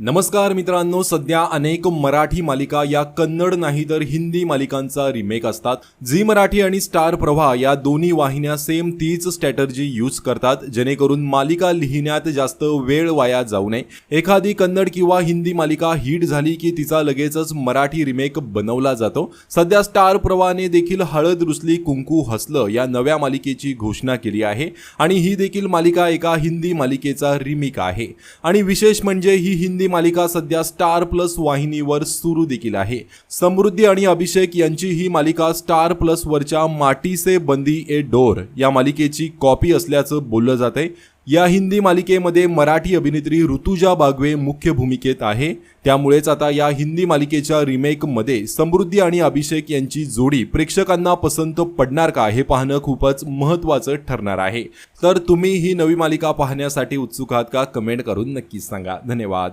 नमस्कार मित्रांनो सध्या अनेक मराठी मालिका या कन्नड नाही तर हिंदी मालिकांचा रिमेक असतात. झी मराठी आणि स्टार प्रवाह या दोन्ही वाहिन्या सेम तीच स्ट्रॅटर्जी यूज करतात जेणेकरून मालिका लिहिण्यात जास्त वेळ वाया जाऊ नये. एखादी कन्नड किंवा हिंदी मालिका हिट झाली की तिचा लगेचच मराठी रिमेक बनवला जातो. सध्या स्टार प्रवाहाने देखील हळद रुसली कुंकू हसलं या नव्या मालिकेची घोषणा केली आहे आणि ही देखील मालिका एका हिंदी मालिकेचा रिमेक आहे. आणि विशेष म्हणजे ही हिंदी मालिका सध्या स्टार प्लस वाहिनीवर सुरू देखील आहे. समृद्धी आणि अभिषेक यांची ही मालिका स्टार प्लस वरच्या माटी से बंदी ए डोर या मालिकेची कॉपी असल्याचं बोललं जातंय. या हिंदी मालिकेमध्ये मराठी अभिनेत्री ऋतुजा बागवे मुख्य भूमिकेत आहे. त्यामुळेच आता या हिंदी मालिकेच्या रिमेकमध्ये समृद्धी आणि अभिषेक यांची जोडी प्रेक्षकांना पसंत पडणार का हे पाहणं खूपच महत्त्वाचं ठरणार आहे. तर तुम्ही ही नवी मालिका पाहण्यासाठी उत्सुक आहात का? कमेंट करून नक्कीच सांगा. धन्यवाद.